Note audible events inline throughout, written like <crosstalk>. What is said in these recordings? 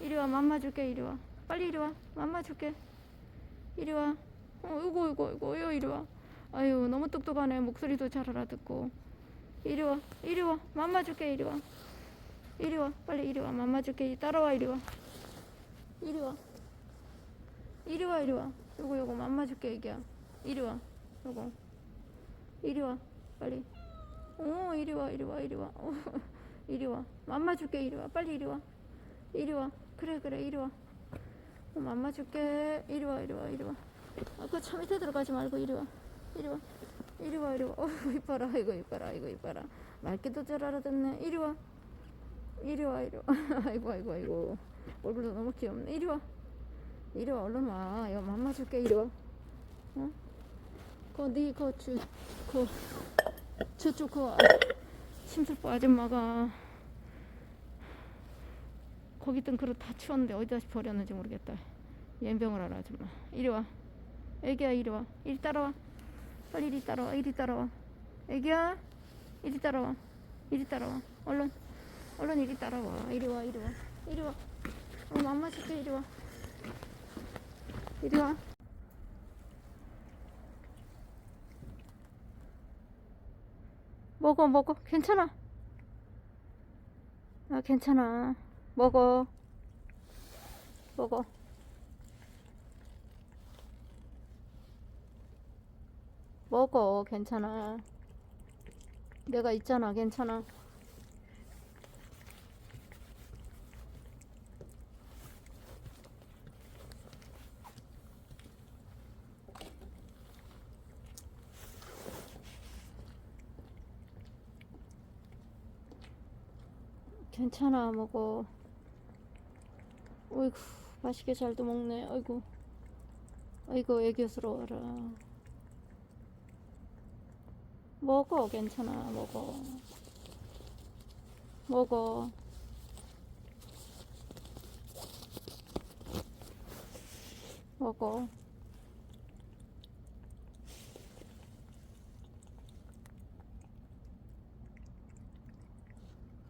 이리 와 맘마 줄게 이리 와 빨리 이리 와 맘마 줄게 이리 와 어, 이거 이거 이거 이거 이리 와 아유 너무 똑똑하네 목소리도 잘 알아듣고 이리 와 이리 와 맘마 줄게 이리 와 이리 와 빨리 이리 와 맘마 줄게 따라와 이리 와 이리 와 이리 와 이리 와 요거 요거 맘마 줄게 애기야 이리 와 요거 이리 와 빨리 어 이리 와 이리 와 이리 와 어, 이리 와 맘마 줄게 이리 와 빨리 이리 와 이리 와 그래 그래 이리 와. 어, 맘마 줄게. 이리 와 이리 와 이리 와. 아까 차 밑에 들어가지 말고 이리 와. 이리 와. 이리 와 이리 와. 어우 이뻐라 이거 이뻐라 이거 이뻐라. 말귀도 잘 알아듣네. 이리 와. 이리 와 이리 와. <laughs> 아이고 아이고 아이고. 얼굴도 너무 귀엽네. 이리 와. 이리 와 얼른 와. 야, 맘마 줄게. 이리 와. 어? 그니그주 그 저쪽 그 아- 심술보 아줌마가 거기 있던 그릇 다 치웠는데 어디다 버렸는지 모르겠다. 연병을 알아 아줌마. 이리 와. 애기야 이리 와. 이리 따라와. 빨리 이리 따라와. 이리 따라와. 애기야 이리 따라와. 이리 따라와. 얼른 얼른 이리 따라와. 이리 와 이리 와. 이리 와. 어, 맘마 줄게. 이리 와. 이리 와. 먹어 먹어. 괜찮아. 아 괜찮아 먹어. 먹어. 먹어 괜찮아. 내가 있잖아 괜찮아. 괜찮아 먹어 어이구 맛있게 잘도 먹네. 아이고 아이고 애교스러워라. 먹어 괜찮아. 먹어. 먹어. 먹어.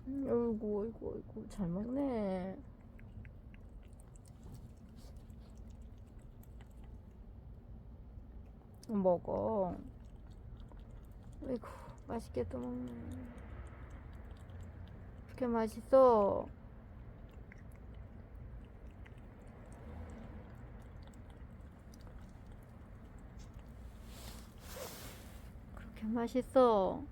음, 어이구 어이구 어이구. 잘 먹네 먹어. 어이구 맛있게 또 먹네. 그렇게 맛있어? 그렇게 맛있어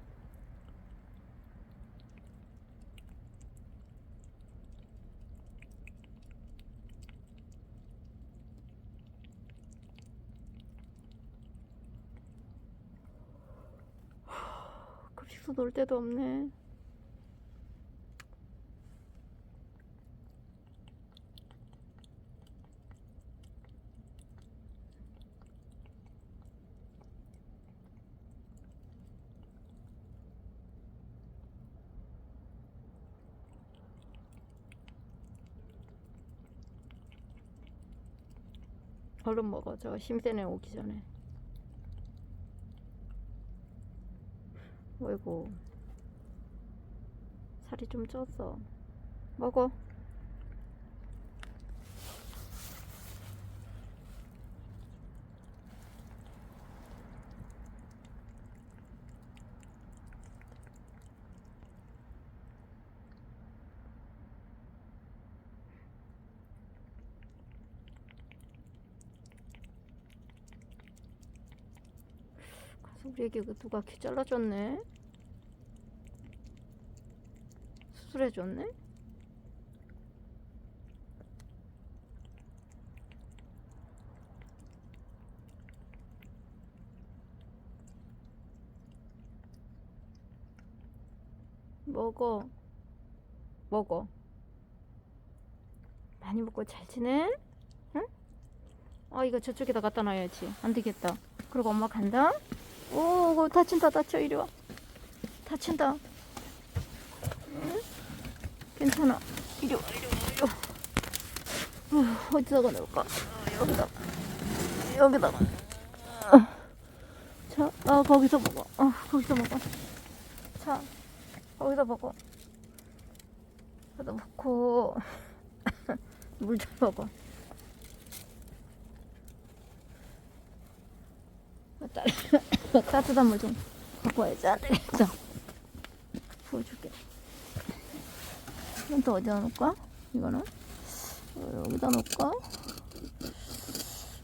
급식소 놀 데도 없네. 얼른 먹어. 저 심세네 오기 전에. 어이구 살이 좀 쪘어. 먹어 우리 애기 그 누가 귀 잘라줬네 수술해줬네? 먹어. 먹어. 많이 먹고 잘 지내? 응? 아, 이거 저쪽에다 갖다 놔야지. 안 되겠다. 그리고 엄마 간다? 오, 다친다, 다쳐. 이리 와. 다친다. 괜찮아. 이리 와, 이리 와, 이리 와. 어, 어디다가 넣을까? 어, 여기다. 여기다가. 어. 자, 아, 거기서 먹어. 어, 거기서 먹어. 자, 거기서 먹어. 여기다 먹고. <laughs> 물 좀 먹어. 따- 따뜻한 물 좀 갖고 와야지. 안 되겠어. 부어줄게. 이건 또 어디다 놓을까? 이거는? 어, 여기다 놓을까?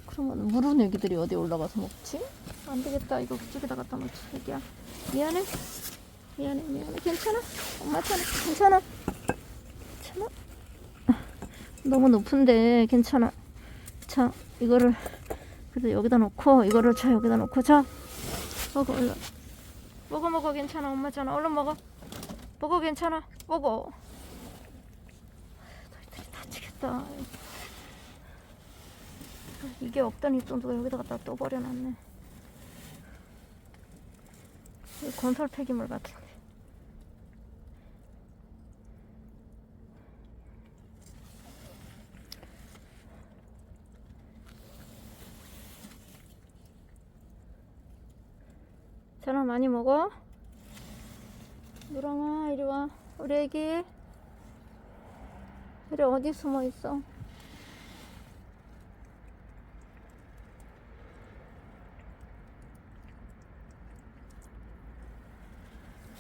그러면 물은 애기들이 어디 올라가서 먹지? 안 되겠다. 이거 그쪽에다 갖다 놓지. 애기야. 미안해. 미안해, 미안해. 괜찮아? 엄마 괜찮아. 괜찮아. 괜찮아? 너무 높은데 괜찮아. 자, 이거를 그래도 여기다 놓고 이거를 자 여기다 놓고 자 먹어 얼른 먹어 먹어 괜찮아. 엄마잖아 얼른 먹어. 먹어 괜찮아. 먹어. 너희들이 다치겠다. 이게 없더니 또 누가 여기다 갖다 또 버려놨네. 이 건설 폐기물 같은데 전화 많이 먹어? 누랑아 이리 와. 우리 애기. 이리 어디 숨어 있어?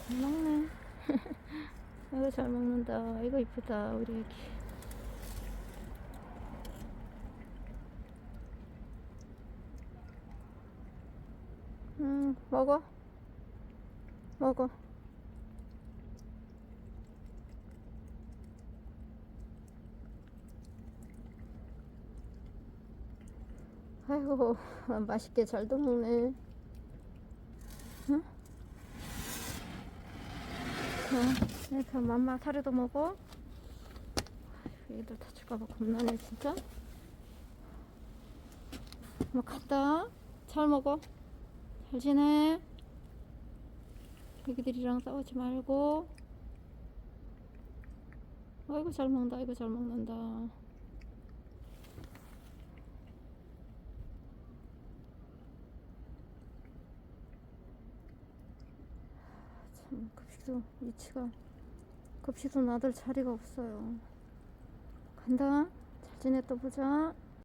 잘 먹네. <laughs> 이거 잘 먹는다. 이거 이쁘다 우리 애기 음 먹어. 먹어. 아이고 <laughs> 맛있게 잘도 먹네. 응? 자, 이렇게 맘마 사료도 먹어. 얘들 다칠까봐 겁나네 진짜. 뭐 갔다? 잘 먹어 잘 지내 애기들이랑 싸우지 말고 아이고 잘 먹는다 아이고 잘 먹는다. 참 급식소 위치가 급식소 놔둘 자리가 없어요. 간다. 잘 지냈다 보자